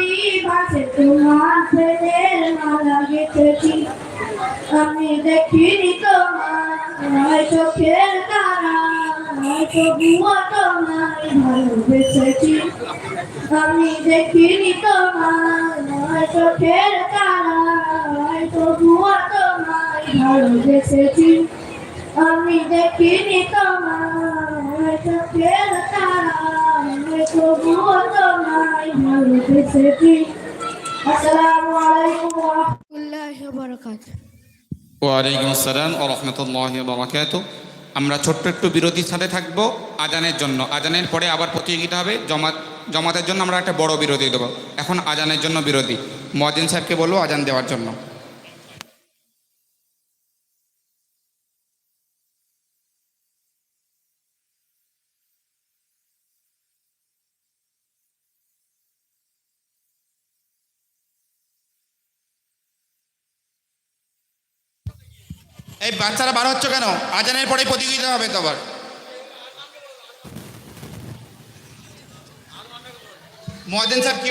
নবী ভাসে তোমার প্রেমের মালা গেঁথেছি আমি দেখিনি তোমার চোখের তারা, তবুও তোমায় ভালোবেসেছি। আমি দেখিনি তোমার চোখের তারা, তবুও তোমায় ভালোবেসেছি। আমি দেখিনি তোমার চোখের আসসালামু আসসালাম আমরা ছোট্ট একটু বিরতির সাথে থাকব আজানের জন্য। আজানের পরে আবার প্রতিযোগিতা হবে। জমাত, জমাতের জন্য আমরা একটা বড় বিরতি দেবো। এখন আজানের জন্য বিরতি। মদিন সাহেবকে বলব আজান দেওয়ার জন্য। বাচ্চারা বার হচ্ছে কেন? আজানের পরে প্রতিযোগিতা হবে তো আবার। মহাজন সাহেব কি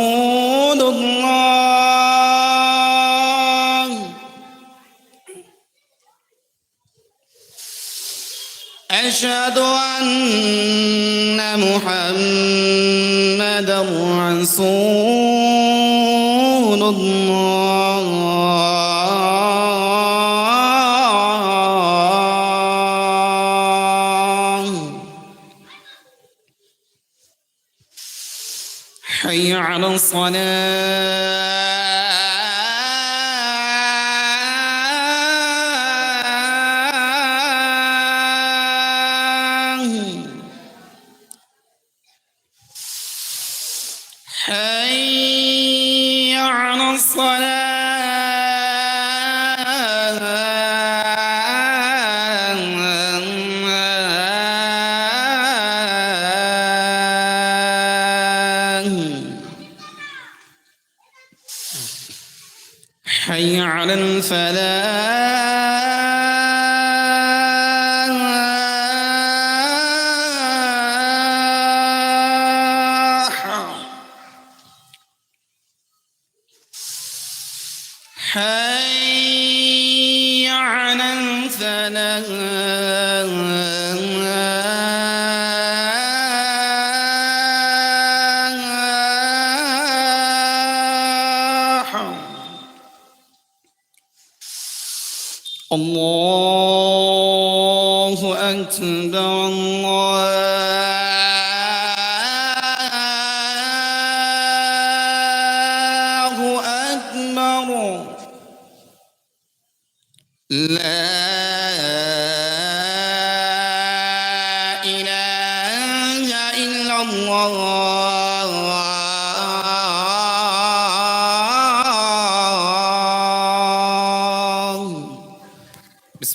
حي على الصلاة. حي على الفلاح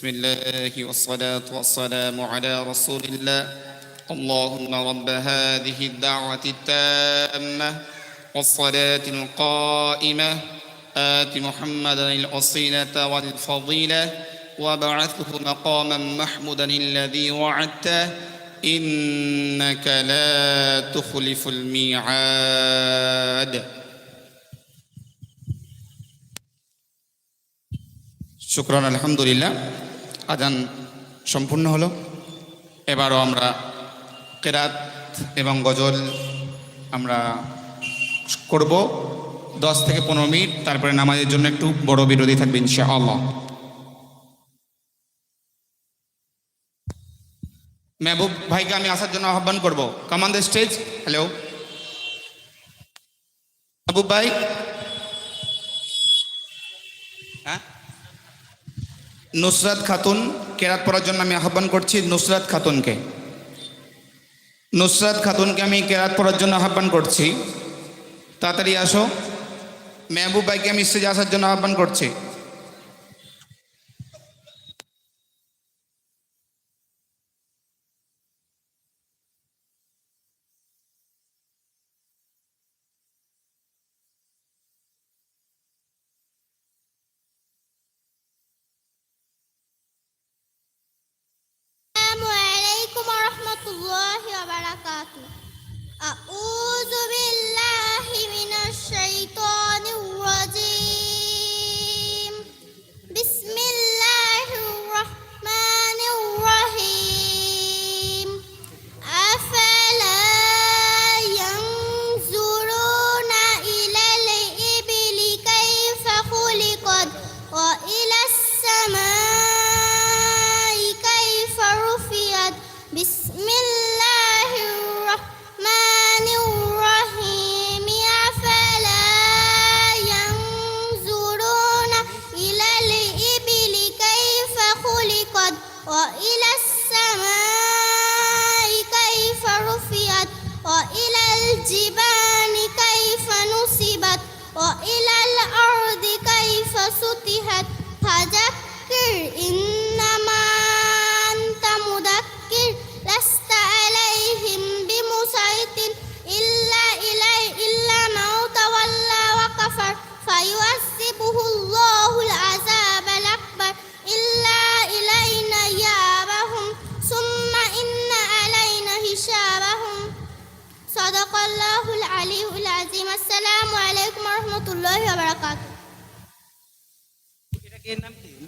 بسم الله والصلاة والسلام على رسول الله. اللهم رب هذه الدعوة التامة والصلاة القائمة. آت محمدا الأصيلة والفضيلة وبعثه مقاما محمودا الذي وعدته. إنك لا تخلف الميعاد. شكرا الحمد لله. আজান সম্পূর্ণ হলো। এবারও আমরা কেরাত এবং গজল আমরা করব। দশ থেকে পনেরো মিনিট, তারপরে নামাজের জন্য একটু বড় বিরোধী থাকবে ইনশাআল্লাহ। মেহবুব ভাইকে আমি আসার জন্য আহ্বান করব। কামান স্টেজ হ্যালো মেহবুব ভাই। নুসরাত খাতুন, কেরাত পড়ার জন্য আমি আহ্বান করছি নুসরাত খাতুনকে। নুসরাত খাতুনকে আমি কেরাত পড়ার জন্য আহ্বান করছি। তাড়াতাড়ি আসো। মেহবুব ভাইকে আমি স্টেজে আসার জন্য আহ্বান করছি। وبركاته أعوذ بالله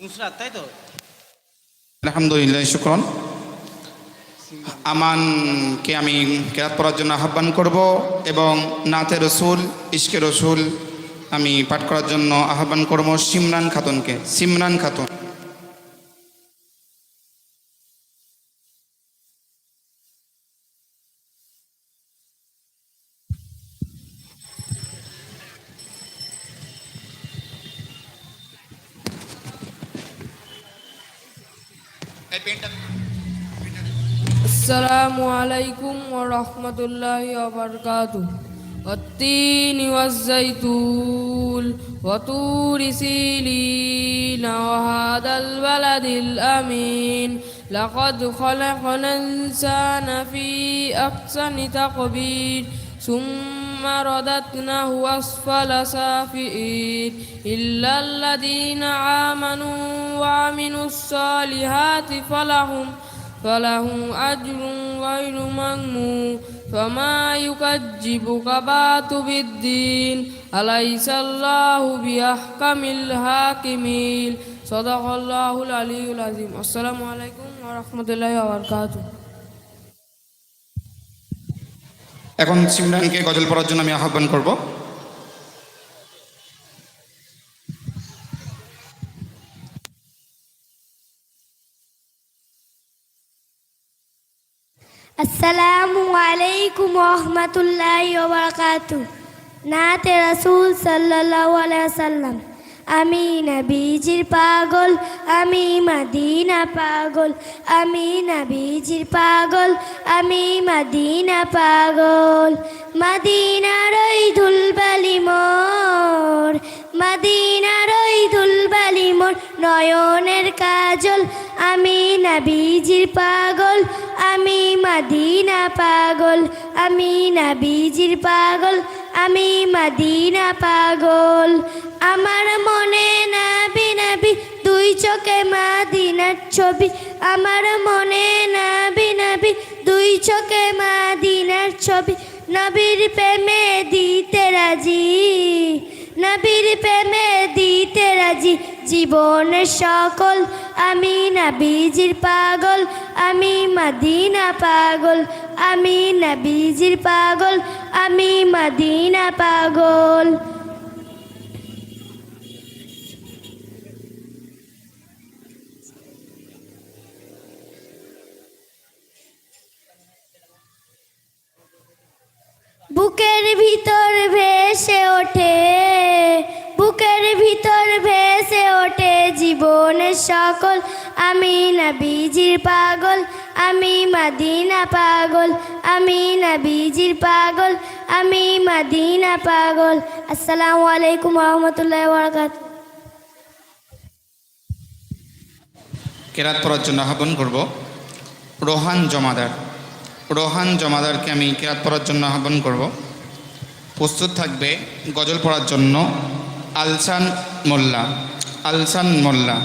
নুসরাত তাই তো? আলহামদুলিল্লাহ, শুক্রন। আমানকে আমি কেরাত পড়ার জন্য আহ্বান করব এবং নাতে রসুল, ইশকে রসুল আমি পাঠ করার জন্য আহ্বান করব সিমরান খাতুনকে। সিমরান খাতুন। السلام عليكم ورحمة الله وبركاته. والتين والزيتون وطور سيلين وهذا البلد الأمين. لقد خلقنا الإنسان في أحسن تقبيل ثم رددناه أسفل سافئين. إلا الذين آمنوا وعملوا الصالحات فلهم فلهم أجر غير ممنون فما يكذبك بعد بالدين أليس الله بأحكم الحاكمين صدق الله العلي العظيم السلام عليكم ورحمة الله وبركاته এখন সিমরানকে গজল পড়ার জন্য আমি আহ্বান করব আসসালামু আলাইকুম রহমতুল্লাহ ওবরাকাতু নাতে রাসূল আলাইহি সাল্লাম আমি নবীজির পাগল, আমি মদিনা পাগল, আমি নবীজির পাগল, আমি মদিনা পাগল। মদিনার ওই ধুলবালি মোর মদিনার ওই ধুলবালি মোর নয়নের কাজল। আমি নবীজির পাগল, আমি মদিনা পাগল। আমি নবীজির পাগল, আমি মদিনা পাগল। আমার মনে নাবি নাবি দুই চোখে মাদিনার ছবি। আমার মনে নাবি নাবি দুই চোখে মাদিনার ছবি। নবীর প্রেমে দিতে রাজি। নবীর প্রেমে দিতে রাজি। জীবনের সকল, আমি নাবিজির পাগল, আমি মাদিনা পাগল, আমি নাবিজির পাগল, আমি মাদিনা পাগল। বুকের ভিতর ভেসে ওঠে, বুকের ভিতর ভেসে ওঠে জীবনের সকল। আমি নবীজির পাগল, আমি মাদিনা পাগল, আমি নবীজির পাগল, আমি মাদিনা পাগল। আসসালামু আলাইকুম রহমতুল্লাহ বরকাত কেরাত পড়ার জন্য আহ্বান করব, রোহান জমাদার। রোহান জমাদারকে আমি কেরাত পড়ার জন্য আহ্বান করব। প্রস্তুত থাকবে গজল পড়ার জন্য আলসান মোল্লা আলসান মোল্লা।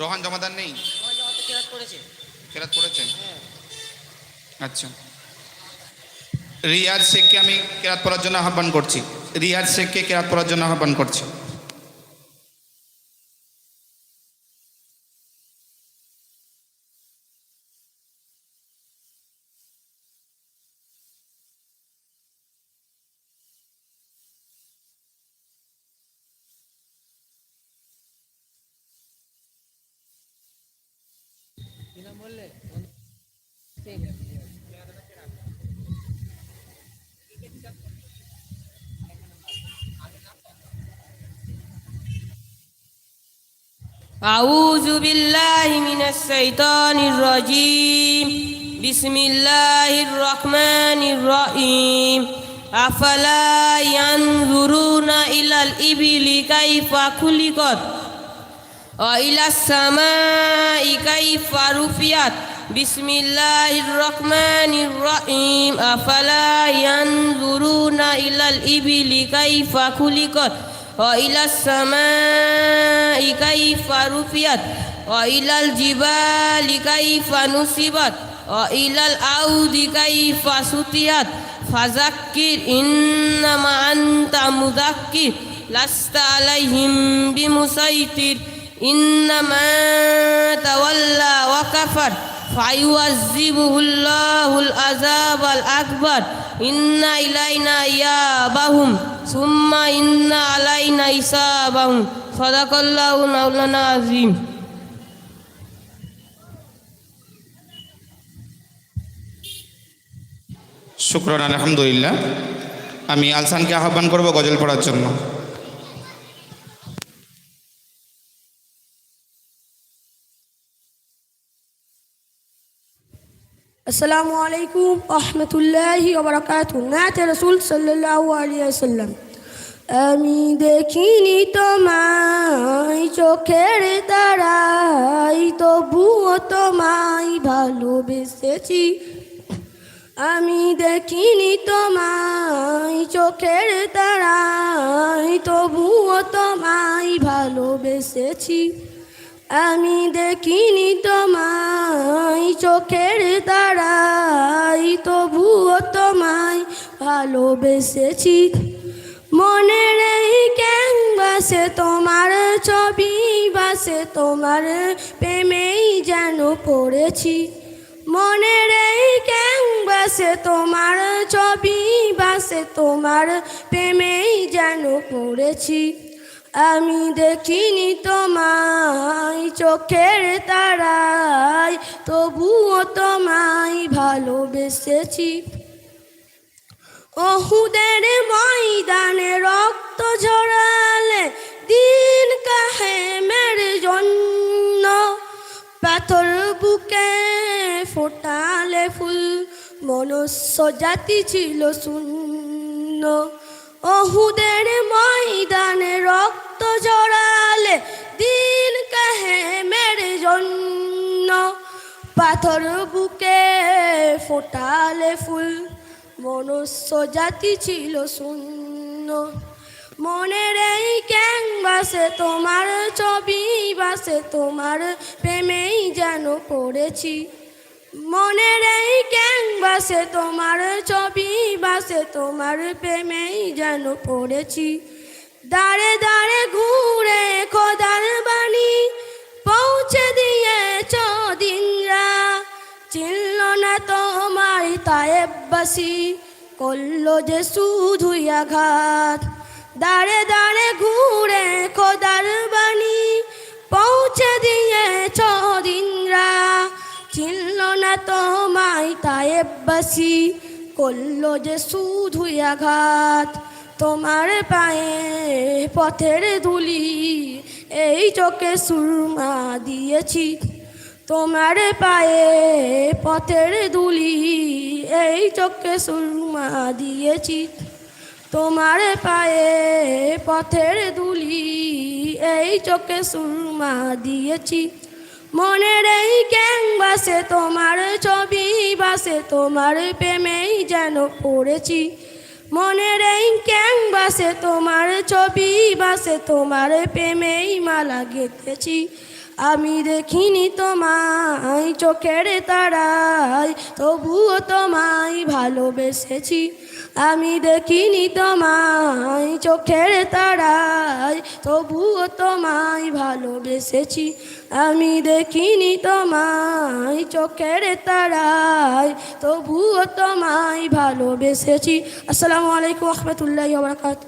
রোহান জমাদার নেই? কেরাত পড়েছে। আচ্ছা। রিয়াজ শেখকে আমি কেরাত পড়ার জন্য আহ্বান করছি। রিয়াজ শেখকে কেরাত পড়ার জন্য আহ্বান করছি। أعوذ بالله من الشيطان الرجيم. بسم الله الرحمن الرحيم. أفلا ينظرون إلى الإبل كيف خلقت؟ وإلى السماء كيف رفعت؟ بسم الله الرحمن الرحيم. أفلا ينظرون إلى الإبل كيف خلقت؟ وإلى السماء كيف رفعت؟ وإلى الجبال كيف نصبت؟ وإلى الأرض كيف سطحت؟ فذكر إنما أنت مذكر. لست عليهم بمسيطر. إنما تولى وكفر. ফাইওয়াজিবুল্লাহুল আজাব আল আকবর। ইন্না ইলাইনা ইয়াবাহুম, সুম্মা ইন্না আলাইনা ইসাবাহুম সদাকাল্লাহু মাওলানা আজিম শুক্রান, আলহামদুলিল্লাহ। আমি আলসানকে আহ্বান করব গজল পড়ার জন্য। আসসালামু আলাইকুম রহমতুল্লাহি ওবরাকাতু নাতে রসুল সাল্লাল্লাহু আলাইহি ওয়াসাল্লাম, আমি দেখিনি তোমায়, চোখের তারাই তবুও তোমায় ভালোবেসেছি। আমি দেখিনি তোমায়, চোখের তারাই তবুও তোমায় ভালোবেসেছি। আমি দেখিনি তোমায়, চোখের তারাই তবুও তোমায় ভালোবেসেছি। মনের এই ক্যাংবাসে তোমার ছবি বাসে তোমার প্রেমেই যেন পড়েছি। মনের এই ক্যাংবাসে তোমার ছবি বাসে তোমার প্রেমেই যেন পড়েছি। আমি দেখিনি তোমায় চোখের তারাই তবুও তোমায় ভালোবেসেছি। অহুদের ময়দানে রক্ত ঝরালে দিন কাহেমের জন্য। পাথর বুকে ফোটালে ফুল, মনুষ্য জাতি ছিল শূন্য। অহুদের ময়দানে রক্ত ঝরালে দিন কাহে মেরে জন্য। পাথর বুকে ফোটালে ফুল, মনুষ্য জাতি ছিল শূন্য। মনের এই ক্যাংবাসে তোমার ছবি বাসে, তোমার প্রেমেই যেন পড়েছি। মনের এই ক্যাংবাসে তোমার ছবি বাসে, তোমার প্রেমেই যেন পড়েছি। দাঁড়ে দাঁড়ে ঘুরে খোদার বাণী পৌঁছে দিয়েছ দিনরা। চিনল না তোমার তায়েবাসী করল যে শুধুই আঘাত। দাঁড়ে দাঁড়ে ঘুরে খোদার বাণী পৌঁছে দিয়েছ তোমায় তায়েবাসী করল যে শুধুই আঘাত। তোমার পায়ে পথের ধুলি, এই চোখে সুরমা দিয়েছি। তোমার পায়ে পথের ধুলি, এই চোখে সুরমা দিয়েছি। তোমার পায়ে পথের ধুলি, এই চোখে সুরমা দিয়েছি। মনের বাসে তোমার ছবি, বাসে তোমার প্রেমেই যেন পড়েছি। মনের এই ক্যাং বাসে তোমার ছবি, বাসে তোমার প্রেমেই মালা গেঁথেছি। আমি দেখিনি তোমায় চোখের তারায়, তবুও তোমায় ভালোবেসেছি। আমি দেখিনি তোমায়, চোখের তারায়, তবুও তোমায় ভালোবেসেছি। আমি দেখিনি তোমায়, চোখের তারায়, তবুও তোমায় ভালোবেসেছি। আসসালামু আলাইকুম রহমতুল্লাহ বরকাত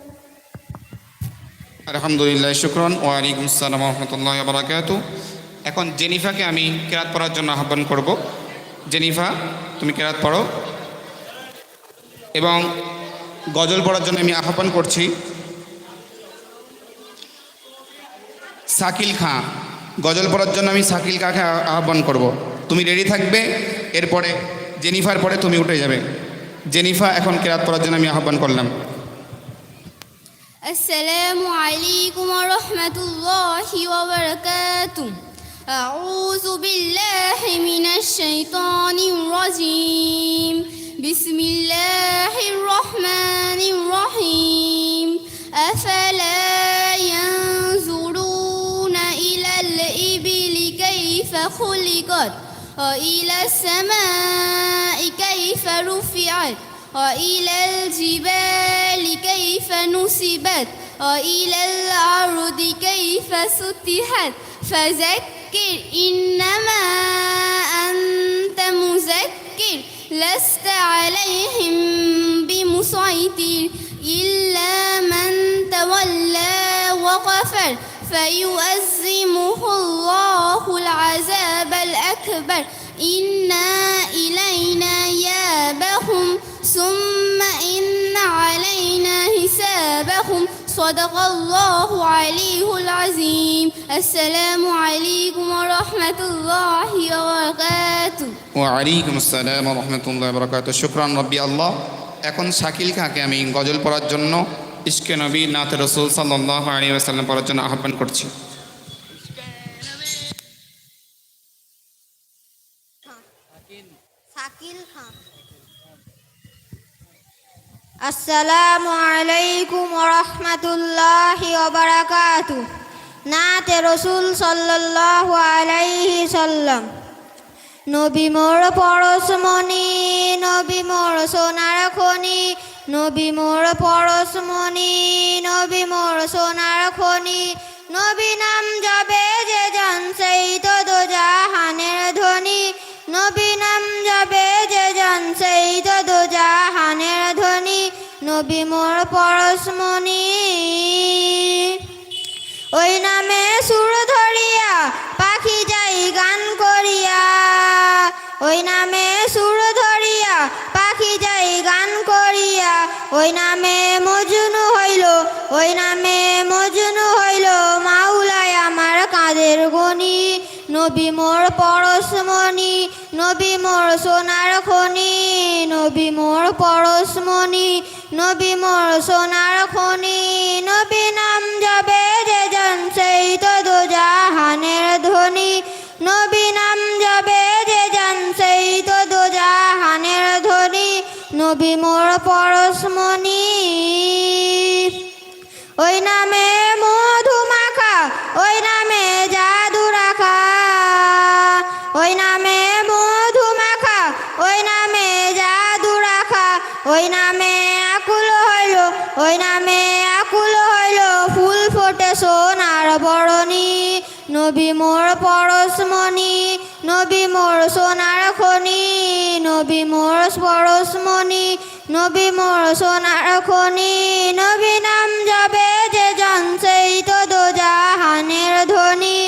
আলহামদুলিল্লাহ, শুক্রন। ওয়ালাইকুম আসসালাম রহমতুল্লাহ বারাকাত। এখন জেনিফাকে আমি কেরাত পড়ার জন্য আহ্বান করব। জেনিফা, তুমি কেরাত পড়ো। এবং গজল পড়ার জন্য আমি আহ্বান করছি। শাকিল খাঁ, গজল পড়ার জন্য আমি শাকিল খাঁকে আহ্বান করব। তুমি রেডি থাকবে? এরপরে জেনিফার পরে তুমি উঠে যাবে। জেনিফা, এখন কেরাত পড়ার জন্য আমি আহ্বান করলাম। আসসালামু আলাইকুম ওয়া রাহমাতুল্লাহি আউযু বিল্লাহি মিনাশ শাইতানির রাজীম। بسم الله الرحمن الرحيم. أفلا ينظرون إلى الإبل كيف خلقت؟ وإلى السماء كيف رفعت؟ وإلى الجبال كيف نصبت؟ وإلى الأرض كيف سطحت؟ فذكر إنما أنت مذكر. لست عليهم بمسيطر إلا من تولى وكفر فيؤزمه الله العذاب الأكبر. إنا إلينا يابهم ثم إن علينا حسابهم. صدق الله عليه العظيم السلام عليكم ورحمة الله وبركاته ওয়ালাইকুম আসসালাম রহমতুল্লাহ বরকাত শুক্রান রব্বি আল্লাহ এখন শাকিল খাঁকে আমি গজল পড়ার জন্য ইস্কে নবী নাথ রসুল সাল্লাহ আলী আসাল্লাম পড়ার জন্য আহ্বান করছি আসসালামু আলাইকুম রহমতুল্লাহি ওবারাকাতু নাতে রসুল সাল্লাল্লাহু আলাইহি সাল্লাম। নবী মোর পরশমণি নবী মোর সোনার খনি, নবী মোর পরশমণি নবী মোর সোনার খনি। নবী নাম যাবে যে জন সেই তো দো জাহানের ধ্বনি। নবী নাম যাবে যে জন সেই তো দো জাহানের ধ্বনি নবী মোর পরশমণি ওই নামে সুর ধরিয়া, পাখি যাই গান করিয়া। ওই নামে সুর ধরিয়া, পাখি যাই গান করিয়া। ওই নামে মজনু হইল, ওই নামে মজনু হইল মাউলায় আমার কাঁদের গনি। নবী মোর পরশমণি নবী মোর সোনার খনি, নবী মোর পরশমণি নবী মোর সোনার খনি, নবী নাম যাবে যে জন সেই তো দুজাহানের ধ্বনি, নবী নাম যাবে যে জন তো দুজাহানের ধ্বনি, নবী মোর পরশমণি ওই নামে মধু ওই নামে নবী মোর পরশমণি নবী মোর সোনার খনি। নবী নাম যাবে যে জন, সেই তো দো জাহানের ধ্বনি।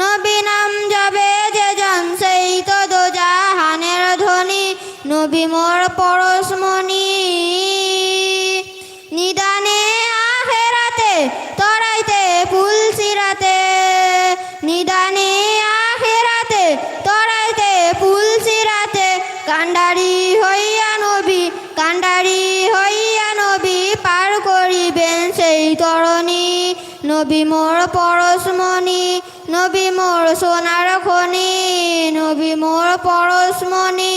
নবী নাম যাবে যে জন তো দো জাহানের ধ্বনি। নবী মোর পরশমণি নিদানে আখেরাতে তরাইতে ফুল সিরাতে নিদানে নবী মোর পরশমণি নবী মোর সোনার খনি, নবী মোর পরশমণি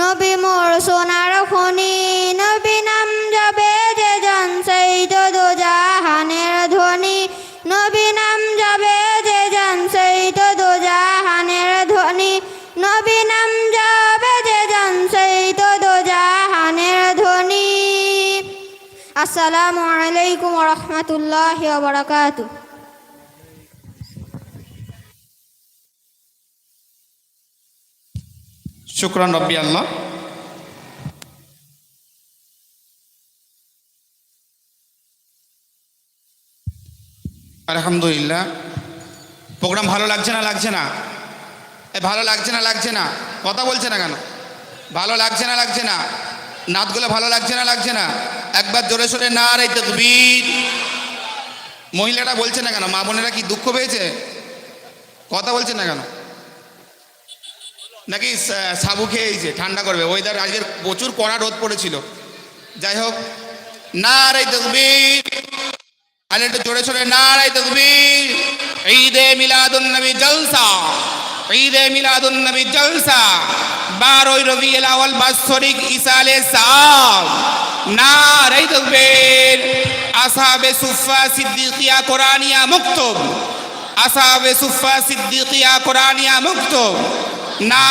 নবী মোর সোনার খনি, নবী নাম যাবে যে জন সেই তো জাহানের ধ্বনি, নবী নাম যাবে যে জন সেই তো জাহানের ধ্বনি, নবী নাম যাবে যে জন সেই তো জাহানের ধ্বনি। আসসালামু আলাইকুম রহমতুল্লাহ বারাকাতু শুক্রান রব্বি আল্লাহ। আলহামদুলিল্লাহ। প্রোগ্রাম ভালো লাগছে না লাগছে না? এ, ভালো লাগছে না লাগছে না? কথা বলছে না কেন? ভালো লাগছে না লাগছে না? নাচগুলো ভালো লাগছে না লাগছে না? একবার জোরে সোরে না রে তকবীর। মহিলাটা বলছে না কেন? মা বোনেরা কি দুঃখ পেয়েছে? কথা বলছে না কেন? নাকি সাবু খেয়েছে ঠান্ডা করবে। ওয়েদার আজকের প্রচুর কড়া রোদ পড়েছিল। যাই হোক না রে তকবীর। আর একটু জোরে সোরে না রে তকবীর। ঈদে মিলাদুন নবী জলসা। ঈদে মিলাদুন নবী জলসা। বারোই রবিউল আউয়াল বাৎসরিক ইসালে সাম না রে তকবীর। আসহাবে সুফা সিদ্দিকিয়া কোরআনিয়া মুক্তব। আসহাবে সুফা সিদ্দিকিয়া কোরআনিয়া মুক্তব। না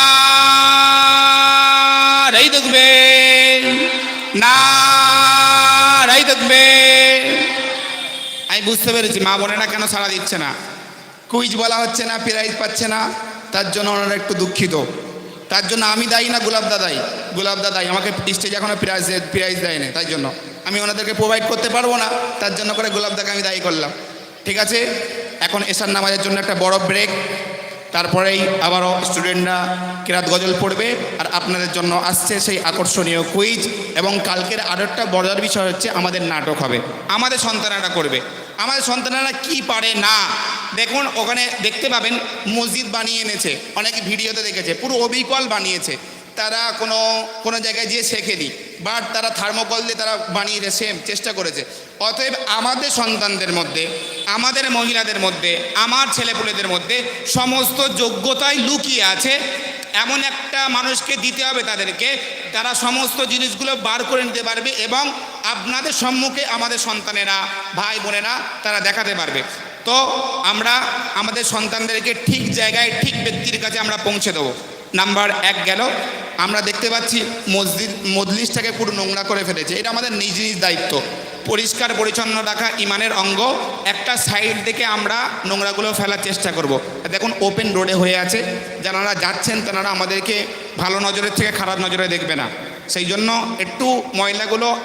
রাই দেখবে না রাই দেখবে আমি বুঝতে পেরেছি, মা বোনেরা কেন সাড়া দিচ্ছে না? কুইজ বলা হচ্ছে না প্রাইজ পাচ্ছে না, তার জন্য ওনারা একটু দুঃখিত। তার জন্য আমি দায়ী না গোলাপ দাদাই? গোলাপ দাদাই, আমাকে স্টেজ এখনও প্রাইজ প্রাইজ দেয় না তাই জন্য। আমি ওনাদেরকে প্রোভাইড করতে পারব না, তার জন্য করে গোলাপ দাকে আমি দায়ী করলাম। ঠিক আছে? এখন এসার নামাজের জন্য একটা বড় ব্রেক তারপরেই আবারও স্টুডেন্টরা কেরাত গজল পড়বে আর আপনাদের জন্য আসছে সেই আকর্ষণীয় কুইজ এবং কালকের আরেকটা বড়ার বিষয় হচ্ছে আমাদের নাটক হবে। আমাদের সন্তানেরা করবে। আমাদের সন্তানেরা কি পারে না? দেখুন, ওখানে দেখতে পাবেন মসজিদ বানিয়ে এনেছে, অনেকে ভিডিওতে দেখেছে, পুরো অবিকল বানিয়েছে। তারা কোনো কোনো জায়গায় গিয়ে শেখেনি বাট তারা থার্মোকল দিয়ে তারা বানিয়ে সেম চেষ্টা করেছে। অতএব আমাদের সন্তানদের মধ্যে, আমাদের মহিলাদের মধ্যে, আমার ছেলেপুলেদের মধ্যে সমস্ত যোগ্যতাই লুকিয়ে আছে। এমন একটা মানুষকে দিতে হবে তাদেরকে, তারা সমস্ত জিনিসগুলো বার করে নিতে পারবে এবং আপনাদের সম্মুখে আমাদের সন্তানেরা, ভাই বোনেরা তারা দেখাতে পারবে। তো আমরা আমাদের সন্তানদেরকে ঠিক জায়গায়, ঠিক ব্যক্তির কাছে আমরা পৌঁছে দেবো। নাম্বার এক গেল আমরা দেখতে পাচ্ছি মসজিদ, মজলিসটাকে পুরো নোংরা করে ফেলেছে। এটা আমাদের নিজ নিজ দায়িত্ব। পরিষ্কার পরিচ্ছন্ন রাখা ইমানের অঙ্গ। একটা সাইড থেকে আমরা নোংরাগুলো ফেলার চেষ্টা করব। দেখুন ওপেন রোডে হয়ে আছে। যারা যাচ্ছেন তারা আমাদেরকে ভালো নজরের থেকে খারাপ নজরে দেখবে না। সেই জন্য একটু ময়লাগুলো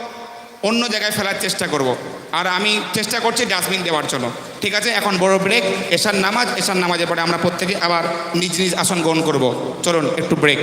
অন্য জায়গায় ফেলার চেষ্টা করব। আর আমি চেষ্টা করছি ডাস্টবিন দেওয়ার জন্য। ঠিক আছে, এখন বড় ব্রেক এশার নামাজ, এশার নামাজের পরে আমরা প্রত্যেকে আবার নিজ নিজ আসন গ্রহণ করব। চলুন, একটু ব্রেক